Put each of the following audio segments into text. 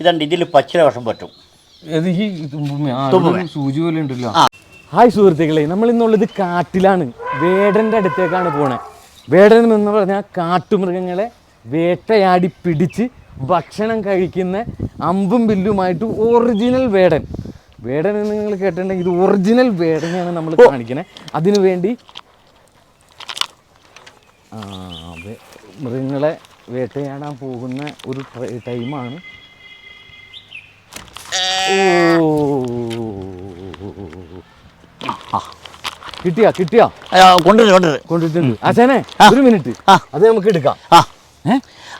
ഇതുണ്ട് ഇതിൽ പച്ചില വർഷം പറ്റും. സൂചി പോലെ ഉണ്ടല്ലോ. ഹായ് സുഹൃത്തുക്കളെ നമ്മൾ ഇന്നുള്ളത് കാട്ടിലാണ്. വേടന്റെ അടുത്തേക്കാണ് പോണേ. വേടൻ എന്ന് പറഞ്ഞാൽ കാട്ടുമൃഗങ്ങളെ വേട്ടയാടി പിടിച്ച് ഭക്ഷണം കഴിക്കുന്ന അമ്പും ബില്ലുമായിട്ട് ഒറിജിനൽ വേടൻ. വേടൻ എന്ന് നിങ്ങൾ കേട്ടിട്ടുണ്ടെങ്കിൽ ഇത് ഒറിജിനൽ വേടനെയാണ് നമ്മൾ കാണിക്കുന്നത് അതിനു വേണ്ടി മൃഗങ്ങളെ വേട്ടയാടാൻ പോകുന്ന ഒരു ടൈമാണ് കിട്ടിയാ കിട്ടിയാ? കൊണ്ടുവരും കൊണ്ടുവരും. കൊണ്ടുവരുന്നുണ്ട്. ആശാനെ ഒരു മിനിറ്റ്. ആ. അത് നമുക്ക് എടുക്കാം?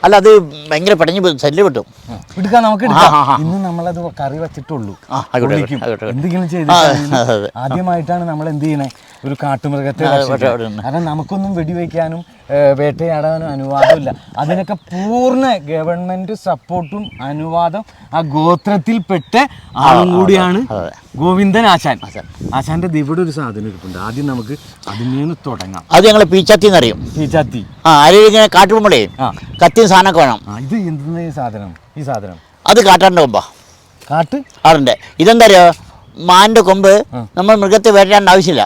അല്ല അത് ഭയങ്കര പടഞ്ഞു പോയി, ശല്യം പെട്ടു എടുക്കാം നമുക്ക് എടുക്കാം. ഇന്ന് നമ്മളത് കറി വെച്ചിട്ടുള്ളൂ എന്തെങ്കിലും അതെ. ആദ്യമായിട്ടാണ് നമ്മൾ എന്ത് ചെയ്യണേ ഒരു കാട്ടുമൃഗത്തെ. കാരണം നമുക്കൊന്നും വെടിവെക്കാനും വേട്ടയാടാനും അനുവാദമില്ല അതിനൊക്കെ പൂർണ ഗവൺമെന്റ് സപ്പോർട്ടും അനുവാദം ആ ഗോത്രത്തിൽപ്പെട്ട ആളും കൂടിയാണ്. ഗോവിന്ദൻ ആശാൻ. ആശാന്റെ ഇവിടെ ഒരു സാധനം ഇരിപ്പുണ്ട്. ആദ്യം നമുക്ക് അതിൽ നിന്ന് തുടങ്ങാം. അത് ഞങ്ങൾ പീച്ചാത്തി എന്നറിയും പീച്ചാത്തി ആ ആരെയും ഇങ്ങനെ കാട്ടുമ്പോഴേ കത്തി സാധനമൊക്കെ വേണം. ഇത് എന്തെന്ന ഈ സാധനം? ഈ സാധനം. അത് കാട്ടാണ്ട് കൊമ്പാ കാട്ട്? ആടണ്ട് ഇതെന്താ അറിയോ? മാന്റെ കൊമ്പ് നമ്മൾ മൃഗത്തെ വേട്ടാണ്ട് ആവശ്യമില്ല.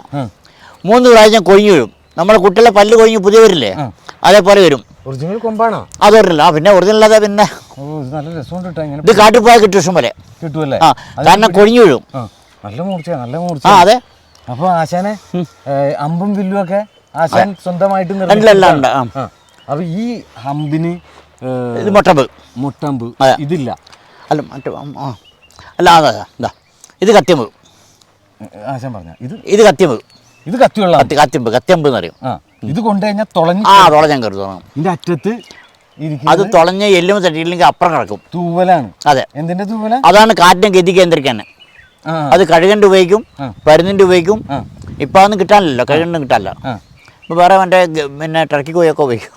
മൂന്ന് പ്രാവശ്യം കൊഴിഞ്ഞു വീഴും നമ്മളെ കുട്ടികളെ പല്ല് കൊഴിഞ്ഞ് പുതിയ വരില്ലേ. അതേപോലെ വരും. ഒറിജിനൽ കൊമ്പാണോ? അത് ആ പിന്നെ ഒറിജിനൽ അതെ പിന്നെ ഇത് കാട്ടിൽ പോയാൽ കിട്ടും ഇഷ്ടം പോലെ. കിട്ടുമല്ലേ ആ കാരണം കൊഴിഞ്ഞു വീഴും നല്ല മൂർച്ച നല്ല മൂർച്ച ആ അതെ. അപ്പൊ ആശാനെ അമ്പും വില്ലും ഒക്കെ ആശാൻ സ്വന്തമായിട്ട്. അപ്പൊ ഈ ഹമ്പിന് മൊട്ടമ്പ്. മൊട്ടമ്പ്. ഇതില്ല. അല്ല മറ്റേ അല്ല അതാ എന്താ ഇത്. കത്തിയമ്പ്. ആശാൻ പറഞ്ഞ ഇത് ഇത് കത്തിയമ്പ്. ഇത് കത്തിയുള്ള കത്തി കത്തിയമ്പ് കത്തിയമ്പ് എന്ന് പറയും. ഇത് കൊണ്ടു കഴിഞ്ഞാൽ തുളഞ്ഞ് ആ തുളഞ്ഞാൻ കയറി തുടങ്ങും ഇതിന്റെ അറ്റത്ത് അത് തുളഞ്ഞ എല്ലും തട്ടിയില്ലെങ്കിൽ അപ്പുറം കിടക്കും. തൂവലാണ്. അതെ. എന്തിന്റെ തൂവല? അതാണ് കാറ്റിനെ ഗതി കേന്ദ്രിക്കാൻ അത് കഴുകന്റെ ഉപയോഗിക്കും. പരുന്നിന്റെ ഉപയോഗിക്കും. ഇപ്പം അതൊന്നും കിട്ടാനില്ലല്ലോ കഴുകണ്ടും കിട്ടാനില്ല. ആ. ഇപ്പം വേറെ മറ്റേ പിന്നെ ടർക്കി കോയൊക്കെ ഉപയോഗിക്കും.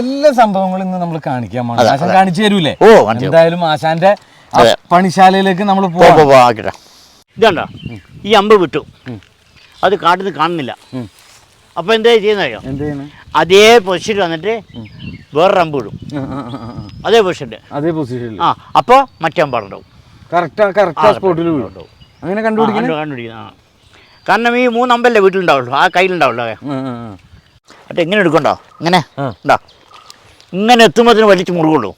എല്ലാ സംഭവങ്ങളും ഇന്ന് നമ്മൾ കാണിക്കാൻ ആശാൻ കാണിച്ചു തരൂലേ? ഓ. എന്തായാലും ആശാന്റെ. പണിശാലയിലേക്ക് നമ്മൾ പോ പോവാം. പോ പോ ആക്കിട്ടെ ഇതുണ്ടോ ഈ അമ്പ് വിട്ടു. അത് കാട്ടിൽ നിന്ന് കാണുന്നില്ല അപ്പൊ അപ്പോൾ എന്താ ചെയ്യുന്നറിയോ? ചെയ്യണം അതേ പൊസിഷനിൽ വന്നിട്ട് വേറൊരു അമ്പ് വിടും അതേ പൊസിഷൻ അതേ പൊസിഷനിൽ ആ അപ്പോൾ മറ്റേ അമ്പാടുണ്ടാവും കറക്റ്റ് കറക്റ്റ് സ്പോട്ടിൽ വീഴും. അങ്ങനെ കണ്ടുപിടിക്കണേ കണ്ടുപിടിക്കുന്ന ആ. കാരണം ഈ മൂന്ന് അമ്പല്ലേ വീട്ടിലുണ്ടാവുള്ളൂ? ആ കയ്യിലുണ്ടാവുള്ളൂ. എന്നിട്ട് എങ്ങനെ എടുക്കണ്ടോ? ഇങ്ങനെ. ഉണ്ടോ ഇങ്ങനെ എത്തുമ്പോഴത്തേന് വലിച്ചു മുറുകുള്ളൂ.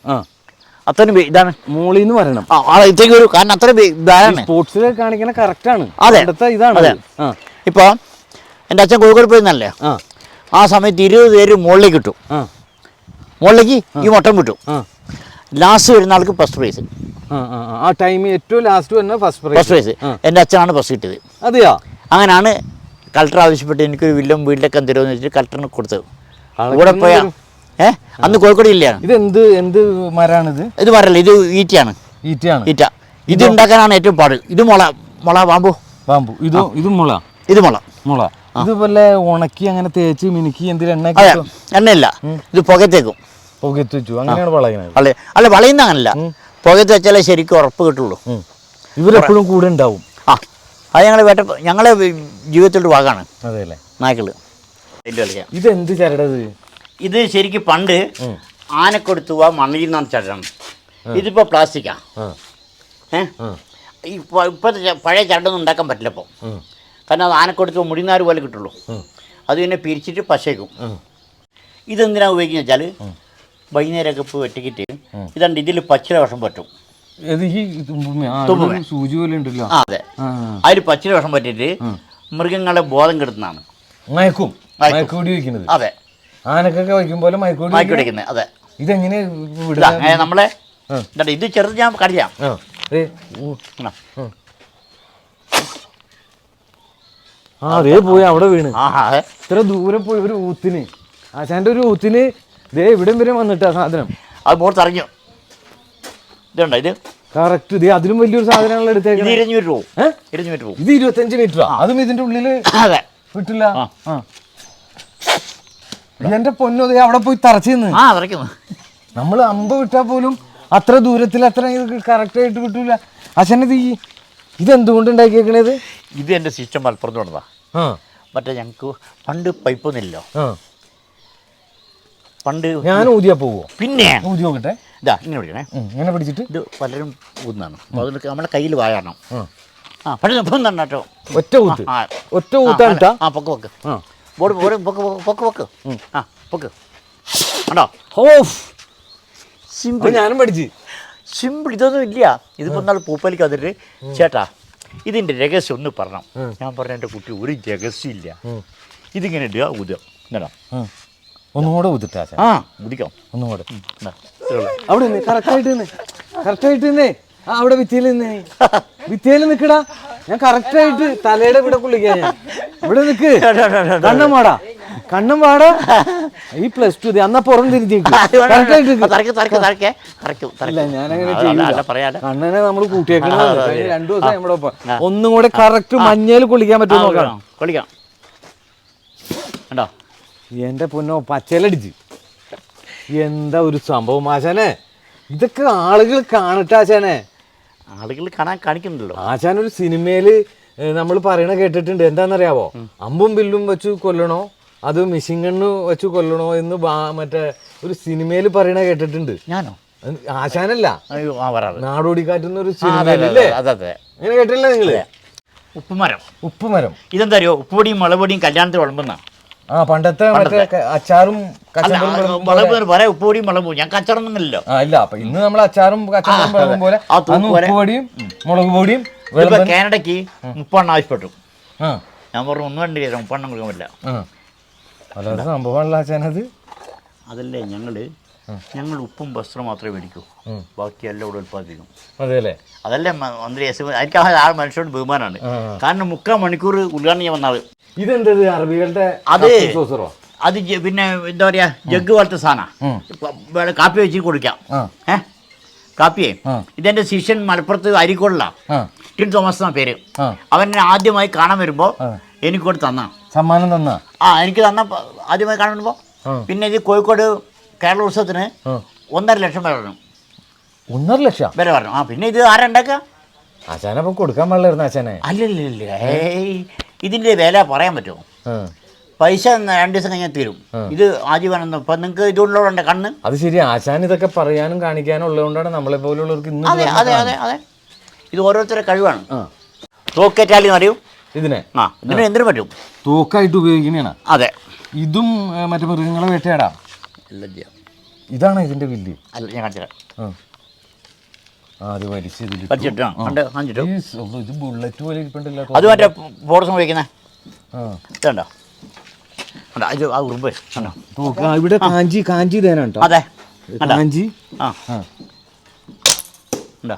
അത്രയും ഇതാണ്. മോളിൽ നിന്ന് വരണം. ആ ഇത്തേക്ക് വരും കാരണം അത്രയും സ്പോർട്സ് ഇതാണ്. സ്പോർട്സിൽ കാണിക്കണ കറക്റ്റ് ആണ്. അതെ. ഇതാണ്. അതെ. ഇപ്പോൾ എന്റെ അച്ഛൻ കോഴിക്കോട് പോയിരുന്നല്ലേ? ആ. സമയത്ത് ഇരുപത് പേര് മുകളിലേക്ക് കിട്ടും മുകളിലേക്ക് ഈ മുട്ടം വിട്ടു. ആ. ലാസ്റ്റ് വരുന്ന ആൾക്ക് ഫസ്റ്റ് പ്രൈസ് ആ, ടൈം ഏറ്റവും ലാസ്റ്റ് വരുന്ന ഫസ്റ്റ് ഫസ്റ്റ് പ്രൈസ് പ്രൈസ് എന്റെ അച്ഛനാണ് ഫസ്റ്റ് കിട്ടിയത്. അതെയാ? അങ്ങനെയാണ് കളക്ടർ ആവശ്യപ്പെട്ട് എനിക്കൊരു വില്ലും വീട്ടിലൊക്കെ തരുമെന്ന് വെച്ചിട്ട് കളക്ടറിന് കൊടുത്തത്. കൂടെ പോയാ തരും. ഏ? അന്ന് കോഴിക്കോട് ജില്ലയാണ് ഇത് എന്ത് എന്ത് മരാണിത്? ഇത് മരല്ല ഇത് ഈറ്റയാണ്. ഈറ്റയാണ്. ഈറ്റ. ഇത് ഉണ്ടാക്കാനാണ് ഏറ്റവും പാട്. ഇത് മുള മുള പാമ്പു വാമ്പു ഇത് ഇത് മുള? ഇത് മുള. മുള. ഇതുപോലെ ഉണക്കി അങ്ങനെ തേച്ച് മിനുക്കി എന്തിനാ എണ്ണ എണ്ണയില്ല. ഇത് പുകത്തേക്കും. പുകത്ത് വെച്ചു അങ്ങനെയാണ് വളയുന്നത് അല്ല? അല്ല വളയുന്ന അങ്ങനല്ല. പുകത്ത് വെച്ചാലേ ശരിക്കും ഉറപ്പ് കിട്ടുള്ളൂ. ഇവരെപ്പോഴും കൂടെ ഉണ്ടാവും. ആ അത് ഞങ്ങൾ വേട്ട ഞങ്ങളെ ജീവിതത്തിലൊരു ഭാഗമാണ്. അതെ അല്ലേ നായ്ക്കൾ ഇത് എന്ത് ചരടത്? ഇത് ശരിക്കും പണ്ട് ആനക്കൊടുത്തുവ മണ്ണിൽ നിന്നാണ് ചരടാണ്. ഇതിപ്പോൾ പ്ലാസ്റ്റിക്കാ. ഏ? ഇപ്പോൾ ഇപ്പ- ഇപ്പോഴത്തെ പഴയ ചരടൊന്നും ഉണ്ടാക്കാൻ പറ്റില്ല ഇപ്പോൾ കാരണം അത് ആനക്കൊടുത്ത് മുടിനാറ് പോലെ കിട്ടുള്ളൂ. അത് പിന്നെ പിരിച്ചിട്ട് പശയ്ക്കും. ഇതെന്തിനാണ് ഉപയോഗിക്കുന്നത് വെച്ചാൽ വൈകുന്നേരമൊക്കെ പോയി വെട്ടിക്കിട്ട് ഇതുണ്ട് ഇതിൽ പച്ചില വിഷം പറ്റും. സൂചി പോലെ ഉണ്ടല്ലോ. അതെ. അതിൽ പച്ചില വിഷം പറ്റിയിട്ട് മൃഗങ്ങളെ ബോധം കെടുത്തുന്നതാണ്. മയക്കും. മയക്കും. മയക്കുപൊടി വയ്ക്കുന്നത്. അതെ. ആനക്കൊക്കെ വയ്ക്കും പോലെ മയക്കുപൊടി മാക്കി പിടിക്കുന്നത് അതെ. ഇതെങ്ങനെ നമ്മളെ. ഇത് ചെറുത് ഞാൻ കടിയാം ആ അതേ പോയി അവിടെ വീണ്. ഇത്ര ദൂരെ പോയി ഒരു ഊത്തിന്. ആശാന്റെ ഒരു ഊത്തിന് ദേ ഇവിടം വരെ വന്നിട്ടാ സാധനം. അത് മുഖത്തറിഞ്ഞു ഇതുണ്ടോ ഇത്? കറക്റ്റ് ദേ അതിലും വലിയൊരു സാധനങ്ങൾ ഇത് എടുത്തേക്കണേ ഇരുന്നൂറ് ഏ? ഇരുന്നൂറ് പോകും ഇത് ഇരുപത്തഞ്ച് മീറ്റർ അതും ഇതിന്റെ ഉള്ളിൽ അതെ. വിട്ടില്ല. എന്റെ പൊന്നു ദേ അവിടെ പോയി തറച്ചിന്ന്. ആ തറയ്ക്കുന്നു. നമ്മൾ അമ്പ് വിട്ടാൽ പോലും അത്ര ദൂരത്തിൽ അത്ര കറക്റ്റ് ആയിട്ട് കിട്ടൂല. അച്ഛനത് ഈ ഇതെന്തുകൊണ്ട് ഉണ്ടാക്കിയേക്കണത് ഇത്? എന്റെ സിസ്റ്റം മലപ്പുറത്ത് കൊണ്ടതാ. മറ്റേ ഞങ്ങൾക്ക് പണ്ട് പൈപ്പൊന്നുമില്ലല്ലോ പണ്ട് ഞാൻ ഊതിയാ പോവോ പിന്നെ? ഊതി നോക്കട്ടെ. ഇതാ ഇങ്ങനെ പിടിക്കണേ. ഇങ്ങനെ പിടിച്ചിട്ട്. ഇത് പലരും ഊന്നാണ് അപ്പോൾ അതിനൊക്കെ നമ്മുടെ കയ്യിൽ വാഴണം ആ. പലരും ഇപ്പം കേട്ടോ. ഒറ്റ ഊത്ത്? ഒറ്റ ഊത്താണിട്ടാ ആ പൊക്ക് പൊക്ക്. ബോർഡ് ബോർഡ് പൊക്ക് പൊക്ക് പൊക്ക് ആ പൊക്ക്. കണ്ടോ? ഓഫ് സിമ്പിൾ ഞാനും പഠിച്ചു. സിമ്പിൾ ഇതൊന്നും ഇല്ല. ഇതിപ്പോൾ നാളെ പൂപ്പലിക്ക് അതിട്ട് ചേട്ടാ ഇതിന്റെ രഹസ്യം ഒന്ന് പറഞ്ഞു. ഞാൻ പറഞ്ഞ എന്റെ കുട്ടി ഒരു രഹസ്യം ഇല്ല ഇതിങ്ങനെ ഇടുക ഊതുക. ഉം. ഒന്നുകൂടെ ഊതിട്ടാ ആ. ഊതിക്കാം ഒന്നുകൂടെ. അവിടെ നിന്ന് കറക്റ്റായിട്ട് നിന്ന് കറക്റ്റായിട്ട് നിന്നേ. ആ അവിടെ ഭിത്തിയിൽ നിന്നേ. ഭിത്തിയിൽ നിൽക്കടാ. ഞാൻ കറക്റ്റായിട്ട് തലയുടെ ഇവിടെ കുളിക്കാൻ ഞാൻ. ഇവിടെ നിൽക്ക് കണ്ണം പാടാ കണ്ണും വാടാ. ഈ പ്ലസ് ടു അന്നാ പുറം പറയാല കണ്ണനെ നമ്മൾ കൂട്ടിയേക്കണം. രണ്ടു ദിവസം നമ്മുടെ ഒപ്പം. ഒന്നും കൂടെ കറക്റ്റ് മഞ്ഞയിൽ കുളിക്കാൻ പറ്റുമോ നോക്കാം കൊള്ളിക്കാം കണ്ടോ? എന്റെ പൊന്നോ പച്ചലടിച്ച് എന്താ ഒരു സംഭവം ആശാനെ? ഇതൊക്കെ ആളുകൾ കാണട്ടെ ആശാനെ. ആളുകൾ കാണാൻ കാണിക്കുന്നുണ്ടല്ലോ. ആശാൻ ഒരു സിനിമയിൽ നമ്മൾ പറയണ കേട്ടിട്ടുണ്ട്. എന്താണെന്നറിയാവോ? അമ്പും ബില്ലും വെച്ച് കൊല്ലണോ? അത് മിഷിൻ കണ്ണ് വെച്ച് കൊല്ലണോ എന്ന് മറ്റേ ഒരു സിനിമയിൽ പറയണ കേട്ടിട്ടുണ്ട്. ഞാനോ? ആശാനല്ല. നാടോടിക്കാറ്റുന്ന ഒരു സിനിമയിലല്ലേ കേട്ടില്ല നിങ്ങൾ? ഉപ്പുമരം. ഉപ്പുമരം. ഇതെന്താ അറിയോ? ഉപ്പുപൊടിയും മുളപൊടിയും കല്യാണത്തിൽ വിളമ്പുന്ന ആ പണ്ടത്തെ മറ്റേ അച്ചാറും വിളമ്പും പറയാം ഉപ്പുപൊടിയും മുളകും ഞാൻ കച്ചറൊന്നുമില്ലല്ലോ ആ ഇല്ല അപ്പൊ ഇന്ന് നമ്മൾ അച്ചാറും കച്ചവടം വിളമ്പും പോലെ ആ തൂക്ക് അന്ന് പോലെ. ഉപ്പ് പൊടിയും മുളക് പൊടിയും കാനഡക്ക് കാനഡയ്ക്ക് മുപ്പെണ്ണം ആവശ്യപ്പെട്ടു. ഞാൻ പറഞ്ഞു ഒന്നും വേണ്ടി മുപ്പെണ്ണം കൊടുക്കാൻ പറ്റില്ല. അല്ലാതെ സംഭവമാണല്ലോ ആശാനത് അതല്ലേ ഞങ്ങൾ ഞങ്ങൾ ഉപ്പും വസ്ത്രം മാത്രമേ മേടിക്കൂ. ബാക്കിയെല്ലാം ബാക്കി എല്ലാം ഇവിടെ ഉൽപ്പാദിപ്പിക്കും. അതെ അല്ലേ അതല്ലേ മന്ത്രി എസ് എനിക്ക് ആ മനുഷ്യരോട് മനുഷ്യനോട് ബഹുമാനമാണ് കാരണം മുക്കാൽ മണിക്കൂർ ഉദ്ഘാടനം ചെയ്യാൻ വന്നത് ഇതെന്തത് അറബികളുടെ അത് അത് പിന്നെ എന്താ പറയാ ജഗ് പോലത്തെ സാധന. കാപ്പി വെച്ച് കൊടുക്കാം. കാപ്പിയേ. ഇതെന്റെ ശിഷ്യൻ മലപ്പുറത്ത് അരിക്കൊള്ള ടിൻ തോമസ് എന്നാ പേര്. അവൻ ആദ്യമായി കാണാൻ വരുമ്പോ ആ. എനിക്ക് കൂടെ തന്ന. സമ്മാനം തന്ന? ആ എനിക്ക് തന്ന ആദ്യമായി കാണാൻ വരുമ്പോ. പിന്നെ ഇത് കോഴിക്കോട് കേരള ഉത്സവത്തിന് ആ. ഒന്നര ലക്ഷം പറഞ്ഞു ഒന്നര ലക്ഷം. വില പറഞ്ഞു ആ പിന്നെ ഇത് ആരാ അച്ഛനെ കൊടുക്കാൻ പാടില്ലായിരുന്നു ആശാനെ. അല്ലല്ല ഏയ് ഇതിന്റെ വില പറയാൻ പറ്റുമോ. പൈസ രണ്ടു ദിവസം കഴിഞ്ഞാൽ തീരും. ഇത് ആജീവനം ഇപ്പം നിങ്ങൾക്ക് ഇതുള്ളതുകൊണ്ട് കണ്ണ്? അത് ശരി ആശാൻ ഇതൊക്കെ പറയാനും കാണിക്കാനും ഉള്ളതുകൊണ്ടാണ് നമ്മളെ പോലുള്ളവർക്ക് ഇന്ന് അതെ അതെ അതെ അതെ. ഇത് ഓരോരുത്തരുടെ കഴിവാണ്. ആ. അറിയൂ അറിയും ഇതിനെ. ആ ഇതിന് എന്തിനു പറ്റും? തൂക്കായിട്ട് ഉപയോഗിക്കുന്നതാണ്. അതെ. ഇതും ഏ, മറ്റേ മൃഗങ്ങളെ വേട്ടയാടാം. എല്ലാം ചെയ്യാം. ഇതാണ് ഇതിന്റെ വില്ല് അല്ല ഞാൻ ആ, അത് ഇത് ബുള്ളറ്റ് പോലെ ഇരിപ്പുണ്ടല്ലോ അത് മറ്റേ ഫോർസ് ഉപയോഗിക്കുന്നത് ആ. ഇതുണ്ടോ? കണ്ടോ ഇത് ആ ഉറുമ്പ്. കണ്ടോ ഇവിടെ കാഞ്ചി കാഞ്ചി കേട്ടോ. അതെ. കാഞ്ചി. ആ. ഉണ്ടോ?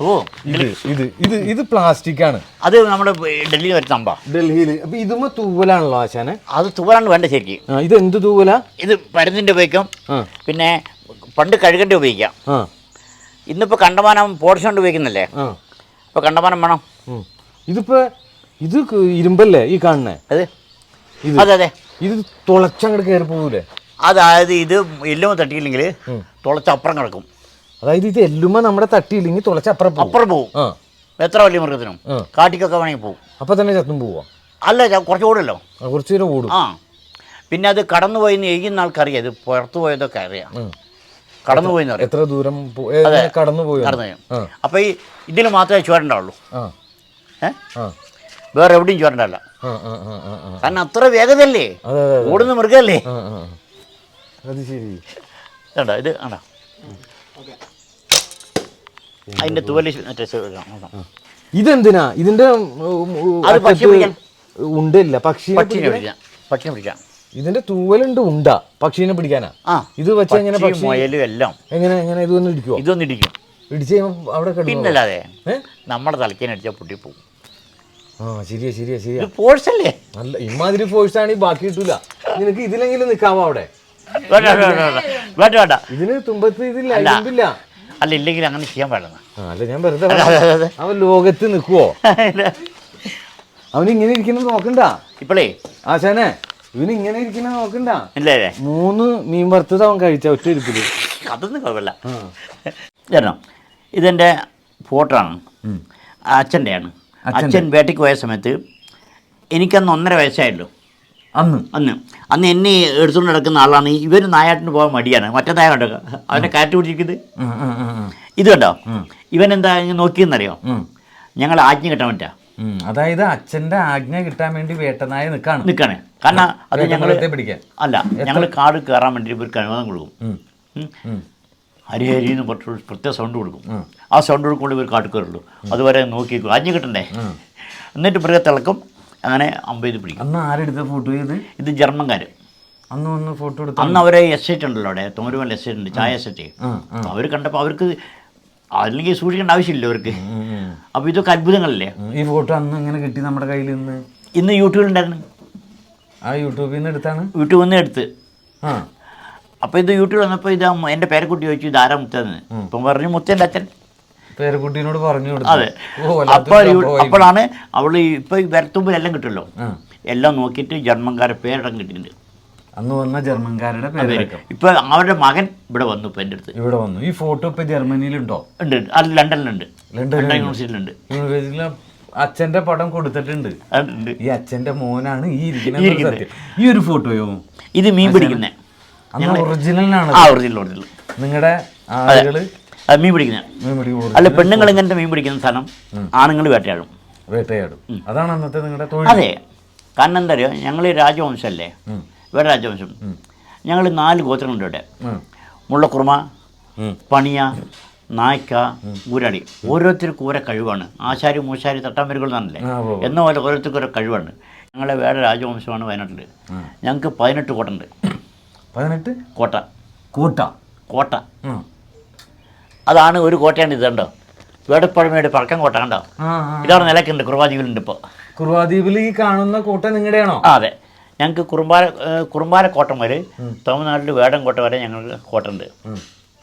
ഓ ഇത് ഇത് ഇത് ഇത് പ്ലാസ്റ്റിക് ആണ് അത് നമ്മുടെ ഡൽഹിയിൽ വരുന്ന തമ്പാ ഡൽഹിയിൽ. അപ്പൊ ഇതുമ്മ തൂവലാണല്ലോ ആശാനെ? അത് തൂവലാണ് വേണ്ട ശരിക്കും. ആ, ഇത് എന്ത് തൂവല? ഇത് പരുന്നിന്റെ ഉപയോഗിക്കും. പിന്നെ പണ്ട് കഴുകണ്ടി ഉപയോഗിക്കാം. ആ. ഇന്നിപ്പോൾ കണ്ടമാനം പോർഷൻ കൊണ്ട് ഉപയോഗിക്കുന്നില്ലേ? ഇപ്പോൾ കണ്ടമാനം വേണം. ഇതിപ്പോ ഇത് ഇരുമ്പല്ലേ ഈ കാണുന്നേ? അതെ. അതെ അതെ. ഇത് തുളച്ചങ്ങോട്ട് കയറി പോകൂലേ? അതായത് ഇത് എല്ലുമ തട്ടിയില്ലെങ്കിൽ തുളച്ച അപ്പുറം കിടക്കും. അതായത് ഇത് എല്ലുമ നമ്മുടെ തട്ടിയില്ലെങ്കിൽ തുളച്ച അപ്പുറം പോകും അപ്പുറം പോകും എത്ര വലിയ മൃഗത്തിനും? കാട്ടിക്കൊക്കെ വേണമെങ്കിൽ പോകും അപ്പൊ തന്നെ ചത്തും പോവാ? അല്ല കുറച്ച് ഓടുമല്ലോ? ആ, കുറച്ച് ഓടും. ആ. പിന്നെ അത് കടന്നു പോയി എന്ന് എഴുതുന്ന ആൾക്കറിയാം. ഇത് പുറത്തു പോയതൊക്കെ അറിയാം. ഉം. കടന്നു പോയി എന്ന് പറയും എത്ര ദൂരം കടന്നുപോയി കടന്നുപോയി. കടന്നു അപ്പൊ കടന്നു അപ്പോൾ ഈ ഇതിൽ മാത്രമേ ചോരണ്ടാവുള്ളൂ വേറെ എവിടെയും ചോരണ്ടല്ല കാരണം അത്ര വേഗതയല്ലേ? അതെ ഓടുന്ന മൃഗമല്ലേ. അത് ശരി. കണ്ടോ ഇത് കണ്ടോ? അതിന്റെ തുവൽ. ഇതെന്തിനാ? ഇതിന്റെ ഉണ്ടല്ല പക്ഷി പക്ഷിനെ പിടിക്കാം. പക്ഷിനെ പിടിക്കാം. ഇതിന്റെ തൂവലുണ്ട് ഉണ്ടാ. പക്ഷീനെ പിടിക്കാനാ. ആ. ഇത് വെച്ച് എങ്ങനെ പക്ഷി മുയലും എല്ലാം. എങ്ങനെ എങ്ങനെ ഇതൊന്നും ഇടിക്കുവോ? ഇതൊന്നും ഇടിക്കും. ഇടിച്ച് അവിടെ കിടന്നു പിന്നല്ലാതെ നമ്മുടെ അടിച്ചാൽ പൊട്ടിപ്പോവും ആ ശരിയാ ശരിയാ ശരിയാ. ഇത് ഫോഴ്സ് അല്ലേ? നല്ല ഇമാതിരി ഫോഴ്സ് ആണ് ഈ ബാക്കി കിട്ടൂല. നിനക്ക് ഇതിലെങ്കിലും നിക്കാവോ അവിടെ? വേണ്ട വേണ്ട വേണ്ട, ഇതിന് തുമ്പത്ത് ഇതില്ല ഇല്ല അല്ല ഇല്ലെങ്കിൽ അങ്ങനെ ചെയ്യാൻ പാടുന്ന അല്ല ഞാൻ വെറുതെ. അവൻ ലോകത്ത് നിക്കുവോ? അവൻ ഇങ്ങനെ ഇരിക്കുന്നത് നോക്കണ്ട. ഇപ്പളേ ആശാനെ ഇവന് ഇങ്ങനെ ഇരിക്കുന്നത് നോക്കണ്ട. ഇല്ലേ? മൂന്ന് മീൻ വറുത്തത് അവൻ കഴിച്ച ഒറ്റ ഇരിപ്പിൽ. അതൊന്നും കുഴപ്പമില്ല. ചേട്ടനോ ഇതെന്റെ ഫോട്ടോ ആണ് അച്ഛന്റെയാണ് അച്ഛൻ വേട്ടയ്ക്ക് പോയ സമയത്ത് എനിക്കന്ന് ഒന്നര വയസ്സായല്ലോ അന്ന്? അന്ന്. അന്ന് എന്നെ എടുത്തുകൊണ്ട് നടക്കുന്ന ആളാണ്. ഇവർ നായാട്ടിന് പോകാൻ മടിയാണ്. മറ്റേ നായ കണ്ടോ? അവന്റെ കാറ്റ് പിടിച്ചിരിക്കുന്നത്. ഇത് കണ്ടോ? ഇവൻ എന്താ നോക്കിയെന്നറിയോ. ഞങ്ങൾ ആജ്ഞ കിട്ടാൻ പറ്റാ. അതായത് അച്ഛന്റെ ആജ്ഞ കിട്ടാൻ വേണ്ടി വേട്ടനായി നിൽക്കാണ് നിൽക്കണേ കാരണം അത് ഞങ്ങൾ പിടിക്കാൻ. അല്ല ഞങ്ങൾ കാട് കയറാൻ വേണ്ടി ഒരു അനുവാദം കൊടുക്കും. ഹരിഹരി. ഹരി ഹരി എന്ന് പറഞ്ഞിട്ട് പ്രത്യേക സൗണ്ട് കൊടുക്കും. ആ സൗണ്ട് കൊടുക്കൊണ്ട് ഇവർ കാട്ട് കയറുള്ളൂ. അതുവരെ നോക്കി. ആജ്ഞ കിട്ടണ്ടേ? എന്നിട്ട് മൃഗത്തിളക്കും അങ്ങനെ അമ്പ ചെയ്ത് പിടിക്കും. അന്ന് ആരെടുത്ത ഫോട്ടോ ചെയ്ത്? ഇത് ജർമ്മൻകാർ അന്ന് വന്ന് ഫോട്ടോ എടുത്തു അന്ന് അവരെ എസ്റ്റേറ്റ് ഉണ്ടല്ലോ അവിടെ. തോമരുമല്ല എസ്റ്റേറ്റ് ഉണ്ട് ചായ എസ്റ്റേറ്റ് അവർ കണ്ടപ്പോൾ അവർക്ക് അല്ലെങ്കിൽ സൂക്ഷിക്കേണ്ട ആവശ്യമില്ല അവർക്ക്. അപ്പോൾ ഇതൊക്കെ അത്ഭുതങ്ങളല്ലേ? ഈ ഫോട്ടോ അന്ന് ഇങ്ങനെ കിട്ടി നമ്മുടെ കയ്യിൽ നിന്ന് ഇന്ന് യൂട്യൂബിലുണ്ടായിരുന്നു ആ യൂട്യൂബിൽ നിന്ന് എടുത്താണ്? യൂട്യൂബിൽ നിന്ന് എടുത്ത്. ആ. അപ്പോൾ ഇത് യൂട്യൂബിൽ വന്നപ്പോൾ ഇത് എന്റെ എന്റെ പേരക്കുട്ടി ചോദിച്ചു ഇത് ആരാ മുത്തെന്ന് ഇപ്പൊ പറഞ്ഞു മുത്തേന്റെ അച്ഛൻ. പേരക്കുട്ടീനോട് പറഞ്ഞു അതെ. അപ്പൊ അപ്പോൾ. അപ്പോഴാണ് അവൾ ഇപ്പോൾ വരത്തുമ്പോൾ എല്ലാം കിട്ടുമല്ലോ. എല്ലാം നോക്കിയിട്ട് ജന്മക്കാരെ പേരിടം കിട്ടിയിട്ടുണ്ട്. അന്ന് വന്ന ജർമ്മൻകാരുടെ ഇപ്പൊ അവരുടെ മകൻ ഇവിടെ വന്നു ഇപ്പൊ എന്റെ അടുത്ത്. ഇവിടെ വന്നു. ഈ ഫോട്ടോ ഇപ്പൊ ജർമ്മനിയിലുണ്ടോ? ഉണ്ട് ഉണ്ട്. അത് ലണ്ടനിലുണ്ട്? ലണ്ടൻ യൂണിവേഴ്സിറ്റിയിലുണ്ട്. യൂണിവേഴ്സിറ്റിയിലെ അച്ഛന്റെ പടം കൊടുത്തിട്ടുണ്ട്. അതുണ്ട് ഈ അച്ഛന്റെ മോനാണ് ഈ ഇരിക്കുന്നത്. സത്യം. ഈ ഒരു ഫോട്ടോയോ? ഇത് മീൻ പിടിക്കുന്ന. അന്ന് ഒറിജിനലാണ് ആ ഒറിജിനൽ ഒറിജിനൽ നിങ്ങളുടെ ആളുകൾ അത് മീൻ പിടിക്കുന്ന. അല്ല പെണ്ണുങ്ങൾ ഇങ്ങനത്തെ മീൻ പിടിക്കുന്ന സ്ഥലം ആണുങ്ങൾ വേട്ടയാടും. വേട്ടയാടും. അതാണ് അന്നത്തെ നിങ്ങളുടെ തൊഴിൽ അതെ. കാരണം എന്താ അറിയോ? ഞങ്ങൾ രാജവംശമല്ലേ വേറെ രാജവംശം ഞങ്ങൾ നാല് ഗോത്രങ്ങളുണ്ട് ഇവിടെ. മുള്ളക്കുറുമ പണിയ നായ്ക്ക ഊരാളി ഓരോരുത്തർക്കും ഓരോ കഴിവാണ്. ആശാരി മൂശാരി തട്ടാമ്പരുകൾ എന്നല്ലേ. എന്ന പോലെ ഓരോരുത്തർക്കും ഓരോ കഴിവാണ്. ഞങ്ങളെ വേറെ രാജവംശമാണ് വയനാട്ടിൽ ഞങ്ങൾക്ക് പതിനെട്ട് കോട്ട ഉണ്ട്. പതിനെട്ട്? കോട്ട. കൂട്ട? കോട്ട. അതാണ് ഒരു കോട്ടയാണ് ഇത് കണ്ടോ? വേടപ്പഴമയുടെ പറക്കം കോട്ട കണ്ടോ. ഇതാണ് നിലക്കുണ്ട് കുറുവാദ്വീപിലുണ്ട് ഇപ്പോൾ കുറുവാദ്വീപിൽ ഈ കാണുന്ന കോട്ട നിങ്ങളുടെയാണോ? അതെ. ഞങ്ങൾക്ക് കുറുമ്പാല കുറുമ്പാല കുറുമ്പാര വരെ തമിഴ്നാട്ടിൽ വേടം കോട്ട വരെ ഞങ്ങൾക്ക് കോട്ട ഉണ്ട്.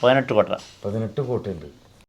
പതിനെട്ട് കോട്ട. പതിനെട്ട് കോട്ടയുണ്ട്.